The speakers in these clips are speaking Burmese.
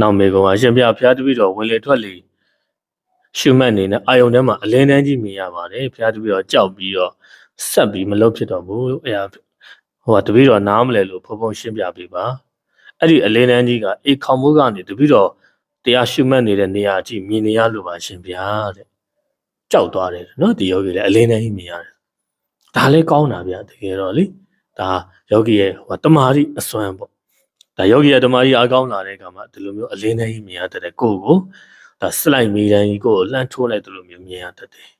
နောက်မေကောင်အရှင်ဘုရားဘုရားတပည့်တော်ဝင်လေထွက်လေရှုမှတ်နေနဲ့အာယုန်ထဲမှာအလင်းတန်းကြီးမြင်ရပါတယ်ဘုရားတပည့်တော်ကြောက်ပြီးတော့ဆက်ပြီးမလုပ်ဖြစ်တော့ဘူးအဲဒါဟိုကတပည့်တော်နားမလဲလို့ဘုံဘုံရှင်းပြပေးပါအဲ့ဒီအလင်းတန်းကြီးကအေခေါင်မိုးကနေတပည့်တော်တရားရှုမှတ်နေတဲ့နေရာအကြည့်မြင်နေရလို့ပါရှင်ဗျာတဲ့ကြောက်သွားတယ်နော်ဒီယောဂီလည်းအလင်းတန်းကြီးမြင်ရတယ်ဒါလည်းကောင်းတာဗျာတကယ်တော့လေဒါယောဂီရဲ့ဟိုတမာရီအစွမ်းပေါ့ ဒါယောဂီရဲ့တမာရီအားကောင်းလာတဲ့အခါမှာဒီလိုမျိုးအလင်းတန်းကြီးမြင်ရတဲ့ကိုယ့်ကိုဒါစလိုက်မိတန်းကြီးကိုယ်ကိုလှမ်းထိုးလိုက်တယ်လို့မျိုးမြင်ရတတ်တယ်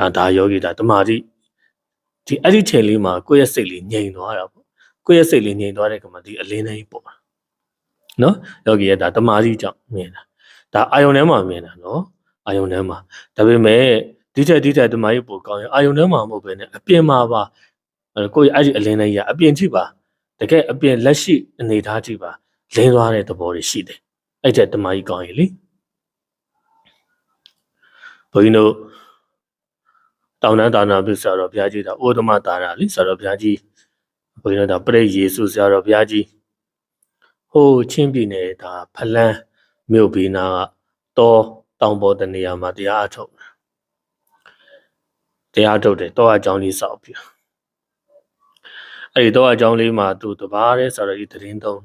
အာဒါယောဂီဒါတမာရီဒီအဲ့ဒီချိန်လေးမှာကိုယ့်ရဲ့စိတ်လေးငြိမ်သွားတာပေါ့ကိုယ့်ရဲ့စိတ်လေးငြိမ်သွားတဲ့အခါမှာဒီအလင်းတန်းကြီးပေါ့နော်ယောဂီရဲ့ဒါတမာရီကြောင့်မြင်တာဒါအာယုန်ထဲမှာမြင်တာနော်အာယုန်ထဲမှာဒါပေမဲ့ဒီထက်ဒီထက်တမာရီပိုကောင်းရင်အာယုန်ထဲမှာမဟုတ်ဘဲနဲ့အပြင်မှာပါအဲ့ကိုယ့်ရဲ့အဲ့ဒီအလင်းတန်းကြီးကအပြင်ကြည့်ပါ တကယ်အပြင်လက်ရှိအနေထားကြည့်ပါလင်းသွားတဲ့သဘောတွေရှိတယ်အဲ့တဲ့တမာရီကောင်းရင်လေဘုန်းကြီးတို့တောင်တန်းဒါနာပြုဆရာတော်ဘုရားကြီးဒါဩဒမဒါနာလေဆရာတော်ဘုရားကြီးဘုန်းကြီးတို့ဒါပရိယေစုဆရာတော်ဘုရားကြီးဟိုချင်းပြည်နယ်ဒါဖလန်းမြို့ဘီနာကတောတောင်ပေါ်တနေရာမှာတရားအထုတ်တရားထုတ်တယ်တောအကြောင်းလေးစောက်ပြီး အဲ့ဒီတောအကြောင်းလေးမှာသူတပါးတဲ့ဆရာတော်ကြီးသတင်းသုံး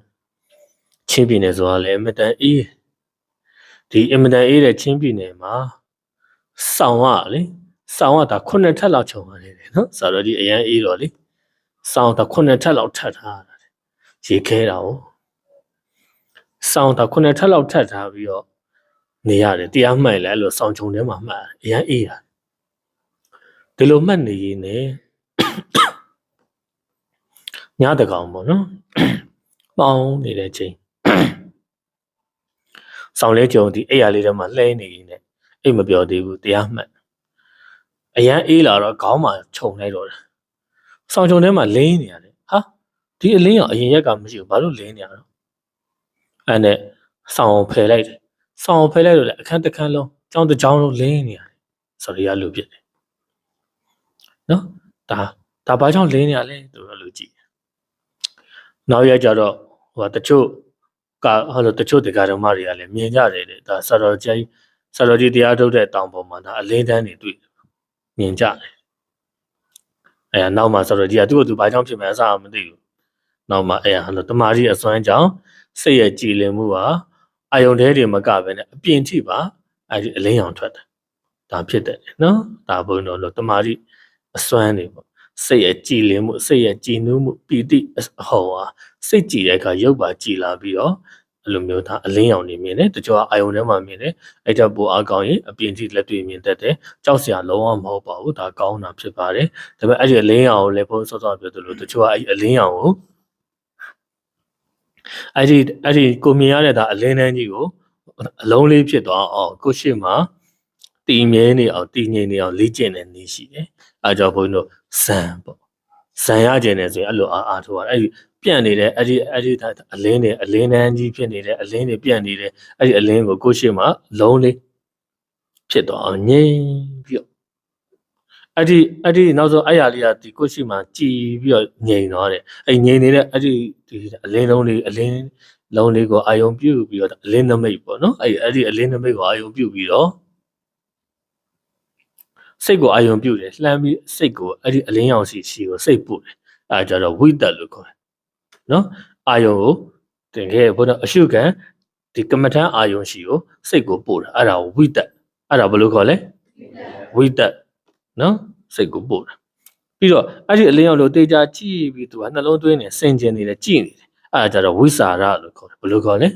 ချင်းပြည်နယ်ဆိုတာလည်းအမတန်အေးဒီအမတန်အေးတဲ့ချင်းပြည်နယ်မှာစောင်းရလေစောင်းကဒါခုနှစ်ထပ်လောက်ခြုံရတယ်နော်ဆရာတော်ကြီးအရန်အေးတော့လေစောင်းဒါခုနှစ်ထပ်လောက်ထပ်ထားတာရေခဲတာ哦စောင်းဒါခုနှစ်ထပ်လောက်ထပ်ထားပြီးတော့နေရတယ်တရားမှတ်လဲအဲ့လိုစောင်းချုံထဲမှာမှတ်အရန်အေးတာဒီလိုမှတ်နေရင်ね ညတကောင်ပေါ့နော်ပေါင်းနေတဲ့ချိန်စောင်းလဲကြုံဒီအဲ့ရလေးထဲမှာလှဲနေရင်ねအိတ်မပြောသေးဘူးတရားမှတ်အရန်အေးလာတော့ခေါင်းမှာခြုံလိုက်တော့တယ်။ဆောင်ခြုံထဲမှာလင်းနေရတယ်။ဟာဒီအလင်းရောအရင်ရက်ကမရှိဘူး။ဘာလို့လင်းနေရတော့။အဲ့နဲ့ဆောင်ဖယ်လိုက်တယ်။ဆောင်ဖယ်လိုက်တော့လေအခန်းတစ်ခန်းလုံးကြောင်းတစ်ကြောင်းလုံးလင်းနေရတယ်။ဆိုရရလို့ဖြစ်တယ်။နော်။ဒါဒါဘာကြောင့်လင်းနေရလဲသူကလို့ကြည့်။ နောက်ရကြတော့ဟိုတချို့ကဟိုလိုတချို့တေကာဓမ္မတွေကလည်းမြင်ကြတယ်တဲ့ဒါဆရာတော်ကြီးဆရာတော်ကြီးတရားထုတ်တဲ့တောင်ပေါ်မှာဒါအလင်းတန်းတွေတွေ့တယ်မြင်ကြတယ်အဲနောက်မှဆိုတော့ဒီကသူ့ကိုသူဘာကြောင့်ဖြစ်မှန်းအစားမသိဘူးနောက်မှအဲဟိုတမာကြီးအစွမ်းကြောင့်စိတ်ရဲ့ကြည်လင်မှုဟာအာယုန်ထဲတွေမကပဲနဲ့အပြင်ထိပါအဲဒီအလင်းရောင်ထွက်တယ်ဒါဖြစ်တယ်နော်ဒါဘုံတော်လို့တမာကြီးအစွမ်းတွေပေါ့ စိတ်ရဲ့ကြည်လင်မှုစိတ်ရဲ့ကြည်နူးမှုပီတိဟောဟာစိတ်ကြည်တဲ့အခါရုပ်ပါကြည်လာပြီးတော့အဲ့လိုမျိုးဒါအလင်းရောင်နေမြင်တယ်တချို့ကအာယုန်ထဲမှာမြင်တယ်အဲ့ဒါပိုအားကောင်းရင်အပြင်ထိလက်တွေ့မြင်တတ်တယ်ကြောက်စရာလုံးဝမဟုတ်ပါဘူးဒါကောင်းတာဖြစ်ပါတယ်ဒါပေမဲ့အဲ့ဒီအလင်းရောင်ကိုလည်းဘုန်းစောစောပြောသလိုတချို့ကအဲ့ဒီအလင်းရောင်ကိုအဲ့ဒီအဲ့ဒီကိုမြင်ရတဲ့ဒါအလင်းတန်းကြီးကိုအလုံးလေးဖြစ်သွားအောင်ကိုရှိမှ တည်မြဲနေအောင်တည်ငြိမ်နေအောင်လေ့ကျင့်နေနေရှိတယ်အဲကြောင့်ဘုန်းကြီးတို့ဇံပေါ့ဇံရကျင်နေဆိုရင်အဲ့လိုအားအားထုတ်ရအဲ့ဒီပြန့်နေတဲ့အဲ့ဒီအဲ့ဒီအလင်းတွေအလင်းတန်းကြီးဖြစ်နေတဲ့အလင်းတွေပြန့်နေတဲ့အဲ့ဒီအလင်းကိုကိုရှိမှလုံးလေးဖြစ်သွားအောင်ငြိမ်ပြီးတော့အဲ့ဒီအဲ့ဒီနောက်ဆုံးအဲ့ရလေးကဒီကိုရှိမှကြည်ပြီးတော့ငြိမ်သွားတယ်အဲ့ငြိမ်နေတဲ့အဲ့ဒီဒီအလင်းလုံးလေးအလင်းလုံးလေးကိုအာယုံပြုတ်ပြီးတော့အလင်းနမိတ်ပေါ့နော်အဲ့အဲ့ဒီအလင်းနမိတ်ကိုအာယုံပြုတ်ပြီးတော့ စိတ်ကိုအာယုံပြုတ်တယ်လှမ်းပြီးစိတ်ကိုအဲ့ဒီအလင်းရောင်စီစီကိုစိတ်ပို့တယ်အဲဒါကြတော့ဝိတ္တလို့ခေါ်တယ်နော်အာယုံကိုတင်ခဲ့ဘုရားအရှုခံဒီကမ္မထံအာယုံရှိကိုစိတ်ကိုပို့တာအဲ့ဒါကိုဝိတ္တအဲ့ဒါဘယ်လိုခေါ်လဲဝိတ္တနော်စိတ်ကိုပို့တာပြီးတော့အဲ့ဒီအလင်းရောင်လို့တေချာကြည့်ပြီးသူကနှလုံးသွင်းနေစင်ကျင်နေတယ်ကြည့်နေတယ်အဲ့ဒါကြတော့ဝိสารလို့ခေါ်တယ်ဘယ်လိုခေါ်လဲ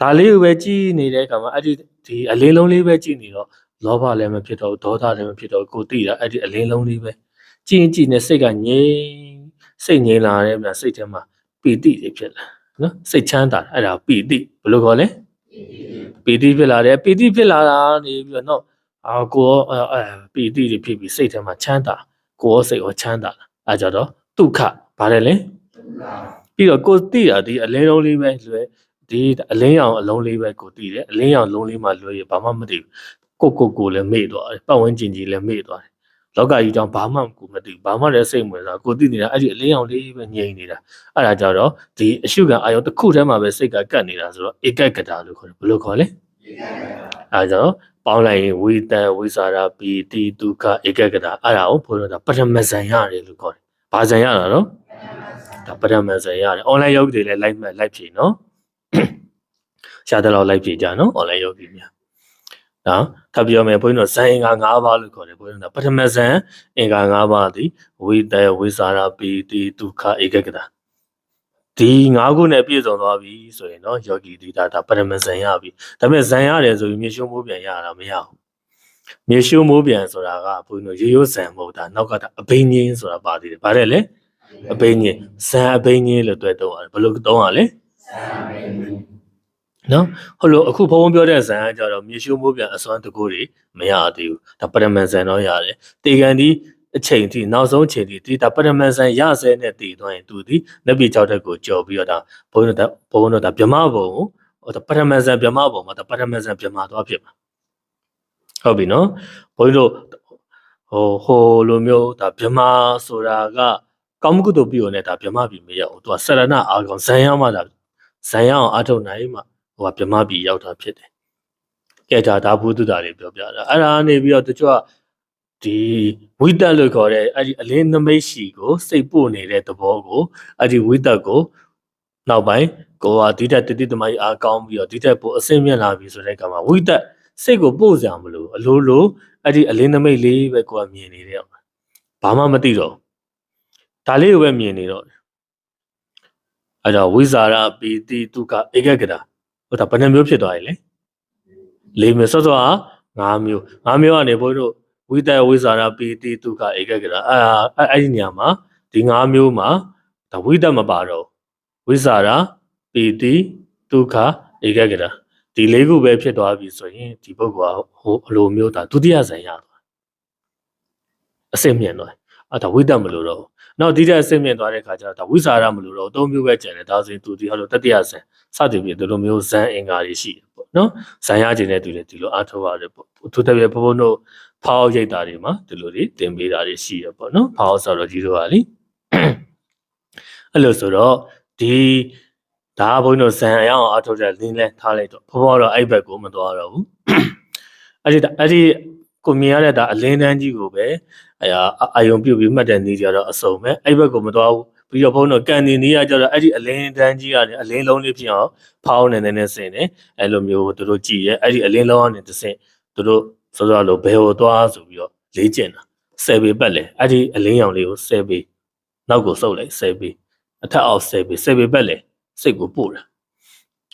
ဒါလေးကိုပဲကြည့်နေတဲ့အခါမှာအဲ့ဒီဒီအလင်းလုံးလေးပဲကြည့်နေတော့ လောဘလည်းမဖြစ်တော့ဒေါသလည်းမဖြစ်တော့ကိုသိတာအဲ့ဒီအလင်းလုံးလေးပဲကြည့်ကြည့်နေစိတ်ကငြိမ်စိတ်ငြိမ်လာတယ်ဗျစိတ်ထဲမှာပီတိတွေဖြစ်လာနော်စိတ်ချမ်းသာအဲ့ဒါပီတိဘယ်လိုခေါ်လဲပီတိဖြစ်လာတယ်ပီတိဖြစ်လာတာနေပြီးတော့နော်အာကိုရောအဲပီတိတွေဖြစ်ပြီးစိတ်ထဲမှာချမ်းသာကိုရောစိတ်ရောချမ်းသာလာအဲကြတော့ဒုက္ခဗါတယ်လေပြီးတော့ကိုသိတာဒီအလင်းလုံးလေးပဲလွယ်ဒီအလင်းရောင်အလုံးလေးပဲကိုသိတယ်အလင်းရောင်လုံးလေးမှလွယ်ရဘာမှမသိဘူး ကိုကိုကိုလည်းမေ့သွားတယ်ပတ်ဝန်းကျင်ကြီးလည်းမေ့သွားတယ်လောကကြီးကြောင့်ဘာမှကိုမသိဘူးဘာမှလည်းစိတ်မဝင်စားကိုသိနေတာအဲ့ဒီအလင်းအောင်လေးပဲငြိမ်နေတာအဲ့ဒါကြတော့ဒီအရှုခံအာယုံတစ်ခုတည်းမှာပဲစိတ်ကကတ်နေတာဆိုတော့ဧကကတာလို့ခေါ်တယ်ဘယ်လိုခေါ်လဲအဲ့ဒါကြောင့်ပေါင်းလိုက်ရင်ဝိတံဝိစာရပီတိဒုက္ခဧကကတာအဲ့ဒါကိုဘုရားကပထမဇန်ရတယ်လို့ခေါ်တယ်ဘာဇန်ရတာတော့ဒါပထမဇန်ရတယ် online ယောဂီတွေလည်း live မှတ် live ဖြေနော်ရှားတယ်လို့ live ဖြေကြနော် online ယောဂီများ နော်ထပ်ပြောမယ်ဘုန်းကြီးတို့ဇန်အင်္ဂါ၅ပါးလို့ခေါ်တယ်ဘုန်းကြီးတို့ပထမဇန်အင်္ဂါ၅ပါးသည်ဝိတံဝိစာရပီတိဒုက္ခဧကကတာဒီ၅ခုနဲ့ပြည့်စုံသွားပြီဆိုရင်တော့ယောဂီဒီတာဒါပထမဇန်ရပြီဒါပေမဲ့ဇန်ရတယ်ဆိုရင်မြေရှုံးမိုးပြန်ရတာမရဘူးမြေရှုံးမိုးပြန်ဆိုတာကဘုန်းကြီးတို့ရိုးရိုးဇန်မဟုတ်တာနောက်ကတာအဘိညာဉ်ဆိုတာပါသေးတယ်ဗါတယ်လေအဘိညာဉ်ဇန်အဘိညာဉ်လို့တွေ့တော့ရတယ်ဘယ်လိုသုံးရလဲနော် ဟုတ်လို့အခုဘုံဘုံပြောတဲ့ဇန်ကကြတော့မြေရှုံးမိုးပြန်အစွမ်းတကူတွေမရသေးဘူးဒါပထမဇန်တော့ရတယ်တေကန်ဒီအချိန်ထိနောက်ဆုံးအချိန်ထိဒီဒါပထမဇန်ရဆဲနဲ့တည်သွားရင်သူဒီလက်ပြကြောက်တဲ့ကိုကြော်ပြီးတော့ဒါဘုံတို့ဘုံတို့ဒါဗြဟ္မဘုံကိုဟိုဒါပထမဇန်ဗြဟ္မဘုံမှာဒါပထမဇန်ဗြဟ္မသွားဖြစ်မှာဟုတ်ပြီနော်ဘုန်းကြီးတို့ဟိုဟိုလိုမျိုးဒါဗြဟ္မဆိုတာကကောင်းမှုကုသိုလ်ပြုနေတဲ့ဒါဗြဟ္မပြီမရောက်ဘူးသူကဆရဏအာကောင်ဇန်ရောက်မှဒါဇန်ရောက်အောင်အထုတ်နိုင်မှ ဟိုကဗြဟ္မပြီရောက်တာဖြစ်တယ်ကဲဒါဒါဘုဒ္ဓတာတွေပြောပြတာအဲ့ဒါကနေပြီးတော့တချို့ကဒီဝိတက်လို့ခေါ်တဲ့အဲ့ဒီအလင်းနမိတ်ရှိကိုစိတ်ပို့နေတဲ့သဘောကိုအဲ့ဒီဝိတက်ကိုနောက်ပိုင်းကိုကဒီတက်တတိတမကြီးအားကောင်းပြီးတော့ဒီတက်ပိုအစင်းမြတ်လာပြီဆိုတဲ့ကံမှာဝိတက်စိတ်ကိုပို့စရာမလိုအလိုလိုအဲ့ဒီအလင်းနမိတ်လေးပဲကိုကမြင်နေတယ်ဘာမှမသိတော့ဒါလေးကိုပဲမြင်နေတော့အဲ့တော့ဝိဇာရပီတိတုကဧကဂတာ ဟိုဒါဘယ်နှမျိုးဖြစ်သွားပြီလဲလေးမျိုးစောစောက၅မျိုး၅မျိုးကနေဘုန်းကြီးတို့ဝိတယဝိဇာရပီတိတုကဧကဂတာအဲ့အဲ့အဲ့ဒီနေရာမှာဒီ၅မျိုးမှာဒါဝိတမပါတော့ဝိဇာရပီတိဒုက္ခဧကဂတာဒီလေးခုပဲဖြစ်သွားပြီဆိုရင်ဒီပုဂ္ဂိုလ်ကဟိုအလိုမျိုးဒါဒုတိယဇန်ရသွားအစစ်မြင့်သွားအဲ့ဒါဝိတမလို့တော့ နောက်ဒီတဲ့အစစ်မြင့်သွားတဲ့ခါကျတော့ဒါဝိဇာရမလို့တော့သုံးမျိုးပဲကျန်တယ်ဒါဆိုရင်သူဒီဟောလို့တတိယဇန်စသည်ဖြင့်ဒီလိုမျိုးဇန်အင်္ဂါတွေရှိတယ်ပေါ့နော်ဇန်ရခြင်းတဲ့သူတွေဒီလိုအားထုတ်ရတယ်ပေါ့သူတပြည့်ဘုံဘုံတို့ဖောက်ရိတ်တာတွေမှာဒီလိုတွေတင်ပေးတာတွေရှိရပေါ့နော်ဖောက်ဆိုတော့ကြီးတို့ကလေအဲ့လိုဆိုတော့ဒီဒါဘုန်းကြီးတို့ဇန်အအောင်အားထုတ်တဲ့လင်းလဲထားလိုက်တော့ဘဘတော့အဲ့ဘက်ကိုမသွားတော့ဘူးအဲ့ဒီအဲ့ဒီကိုမြင်ရတဲ့ဒါအလင်းတန်းကြီးကိုပဲ အရာအာယုံပြုတ်ပြီးမှတ်တဲ့နေကြတော့အစုံပဲအဲ့ဘက်ကိုမသွားဘူးပြီးတော့ဘုန်းတော်ကန်နေနေရကြတော့အဲ့ဒီအလင်းတန်းကြီးကနေအလင်းလုံးလေးဖြစ်အောင်ဖောင်းနေနေနေစင်နေအဲ့လိုမျိုးသူတို့ကြည်ရဲ့အဲ့ဒီအလင်းလုံးကနေတစင်သူတို့စောစောလိုဘယ်ဟိုသွားဆိုပြီးတော့လေးကျင်တာဆယ်ပေပတ်လေအဲ့ဒီအလင်းရောင်လေးကိုဆယ်ပေနောက်ကိုစုပ်လိုက်ဆယ်ပေအထက်အောက်ဆယ်ပေဆယ်ပေပတ်လေစိတ်ကိုပို့တာ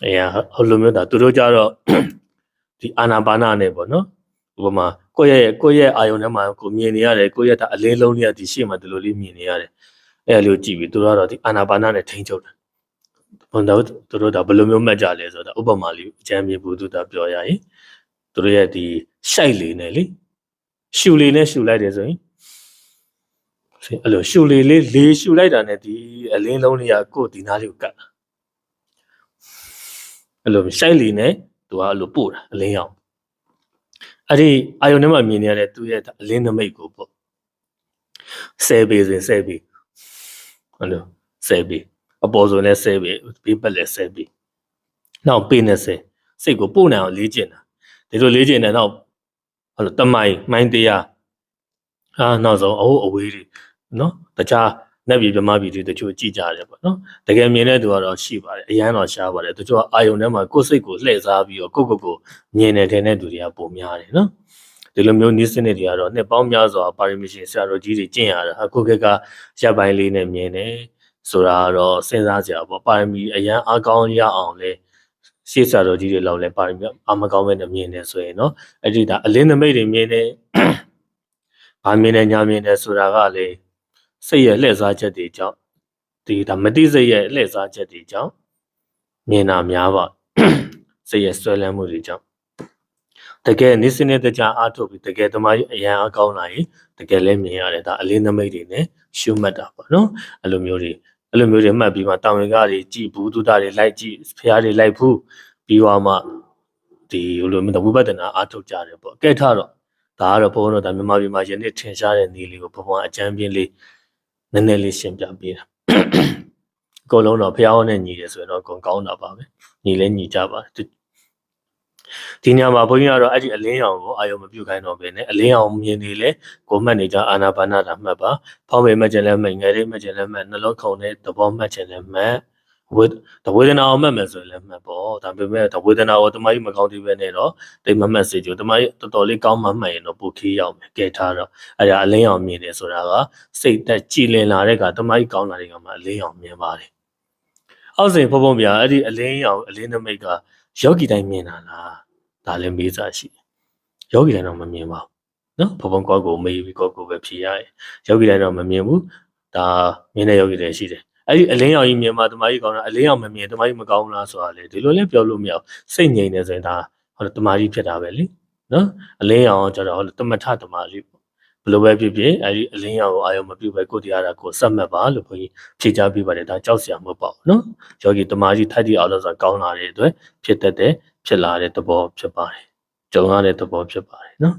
အဲဟိုလိုမျိုးဒါသူတို့ကြတော့ဒီအာနာပါနာနဲ့ပေါ့နော် ဥပမာကိုယ့်ရဲ့ကိုယ့်ရဲ့အာယုံထဲမှာကိုမြင်နေရတယ်ကိုယ့်ရဲ့ဒါအလင်းလုံးလေးကဒီရှေ့မှာဒီလိုလေးမြင်နေရတယ်အဲလိုကြည့်ပြီးသူတို့ကတော့ဒီအာနာပါနာနဲ့ထိန်းချုပ်တာဘုံတော့သူတို့ဒါဘယ်လိုမျိုးမှတ်ကြလဲဆိုတော့ဥပမာလေးအကျမ်းမြေဘူးသူတာပြောရရင်သူတို့ရဲ့ဒီရှိုက်လေးနဲ့လေရှူလေးနဲ့ရှူလိုက်တယ်ဆိုရင်အဲ့လိုရှူလေးလေးလေးရှူလိုက်တာနဲ့ဒီအလင်းလုံးလေးကကိုယ်ဒီနားလေးကိုကတ်တာအဲ့လိုရှိုက်လေးနဲ့သူကအဲ့လိုပို့တာအလင်းရောင် အဲ့ဒီအာယုန်ထဲမှာမြင်နေရတဲ့သူ့ရဲ့အလင်းနမိတ်ကိုပေါ့ဆယ်ပေဆိုရင်ဆယ်ပေဟုတ်လို့ဆယ်ပေအပေါ်ဆိုလည်းဆယ်ပေဘေးပတ်လည်းဆယ်ပေနောက်ပေနဲ့ဆယ်စိတ်ကိုပို့နိုင်အောင်လေ့ကျင့်တာဒီလိုလေ့ကျင့်တဲ့နောက်ဟုတ်လို့တမိုင်မိုင်းတရားအာနောက်ဆုံးအဟုတ်အဝေးတွေနော်တခြား နတ်ပြည်ဗမာပြည်တွေတချို့ကြည်ကြတယ်ပေါ့နော်တကယ်မြင်တဲ့သူကတော့ရှိပါတယ်အရန်တော့ရှားပါတယ်တချို့ကအာယုံထဲမှာကိုယ်စိတ်ကိုလှည့်စားပြီးတော့ကိုယ့်ကိုယ်ကိုမြင်နေတယ်တဲ့သူတွေကပုံများတယ်နော်ဒီလိုမျိုးနည်းစနစ်တွေကတော့နှစ်ပေါင်းများစွာပါရမီရှင်ဆရာတော်ကြီးတွေကျင့်ရတာအခုခေတ်ကရပ်ပိုင်းလေးနဲ့မြင်တယ်ဆိုတာတော့စဉ်းစားကြပါပါရမီအရန်အကောင်းရအောင်လဲရှေ့ဆရာတော်ကြီးတွေလောက်လဲပါရမီအမကောင်းမဲ့နဲ့မြင်တယ်ဆိုရင်เนาะအဲ့ဒီဒါအလင်းနမိတ်တွေမြင်တယ်ဗာမြင်တယ်ညာမြင်တယ်ဆိုတာကလေ စိတ်ရဲ့လှည့်စားချက်တွေကြောင့်ဒီဒါမတိစိတ်ရဲ့လှည့်စားချက်တွေကြောင့်မြင်တာများပါစိတ်ရဲ့ဆွဲလန်းမှုတွေကြောင့်တကယ်နေစနစ်တကျအားထုတ်ပြီးတကယ်သမားကြီးအရန်အကောင်းလာရင်တကယ်လည်းမြင်ရတယ်ဒါအလင်းနမိတ်တွေနဲ့ရှုမှတ်တာပေါ့နော်အဲ့လိုမျိုးတွေအဲ့လိုမျိုးတွေမှတ်ပြီးမှတာဝန်ကတွေကြည်ဘူးတုဒ္ဒတွေလိုက်ကြည့်ဖျားတွေလိုက်ဘူးပြီးတော့မှဒီဟိုလိုမျိုးဝိပဿနာအားထုတ်ကြတယ်ပေါ့အကဲထားတော့ဒါကတော့ဘုန်းတော်ဒါမြန်မာပြည်မှာယနေ့ထင်ရှားတဲ့နေလေးကိုဘုံဘုံအကြမ်းပြင်းလေး နည်းနည်းလေးရှင်းပြပေးတာအကုန်လုံးတော့ဖျားဟောနဲ့ညီတယ်ဆိုရင်တော့အကုန်ကောင်းတာပါပဲညီလဲညီကြပါဒီညမှာဘုန်းကြီးကတော့အဲ့ဒီအလင်းရောင်ကိုအာယုံမပြုတ်ခိုင်းတော့ပဲနဲ့အလင်းရောင်မြင်နေလေကိုမှတ်နေကြအာနာပါနာတာမှတ်ပါဖောင်းပေမှတ်ချင်လဲမှတ်ငယ်လေးမှတ်ချင်လဲမှတ်နှလုံးခုန်တဲ့သဘောမှတ်ချင်လဲမှတ် ဝေဒဝေဒနာအောင်မှတ်မယ်ဆိုရင်လည်းမှတ်ပေါ့ဒါပေမဲ့ဒဝေဒနာကိုတမကြီးမကောင်းသေးပဲနဲ့တော့တိတ်မမှတ်စေကြတမကြီးတော်တော်လေးကောင်းမှမှတ်ရင်တော့ပိုခေးရောက်မယ်ကဲထားတော့အဲ့ဒါအလင်းရောင်မြင်တယ်ဆိုတာကစိတ်သက်ကြည်လင်လာတဲ့ကတမကြီးကောင်းလာတဲ့ကမှအလင်းရောင်မြင်ပါတယ်အောက်စဉ်ဖုံဖုံပြအဲ့ဒီအလင်းရောင်အလင်းနမိတ်ကယောဂီတိုင်းမြင်တာလားဒါလည်းမေးစားရှိတယ်ယောဂီတိုင်းတော့မမြင်ပါဘူးနော်ဘုံဘုံကောက်ကိုမေးပြီးကောက်ကိုပဲဖြေရတယ်ယောဂီတိုင်းတော့မမြင်ဘူးဒါမြင်တဲ့ယောဂီတွေရှိတယ် အဲ့ဒီအလင်းရောင်ကြီးမြင်မှတမကြီးကောင်းတာအလင်းရောင်မမြင်တမကြီးမကောင်းလားဆိုတာလေဒီလိုလည်းပြောလို့မရဘူးစိတ်ငြိမ်နေဆိုရင်ဒါဟောတမကြီးဖြစ်တာပဲလေနော်အလင်းရောင်ကျတော့ဟောတမထတမကြီးပေါ့ဘယ်လိုပဲဖြစ်ဖြစ်အဲ့ဒီအလင်းရောင်ကိုအာရုံမပြုတ်ပဲကိုတရားတာကိုစက်မှတ်ပါလို့ဘုန်းကြီးဖြေချပေးပါတယ်ဒါကြောက်စရာမဟုတ်ပါဘူးနော်ယောဂီတမကြီးထိုက်တီအောင်လို့ဆိုတာကောင်းလာတဲ့အတွက်ဖြစ်တတ်တဲ့ဖြစ်လာတဲ့သဘောဖြစ်ပါတယ်ကြုံရတဲ့သဘောဖြစ်ပါတယ်နော်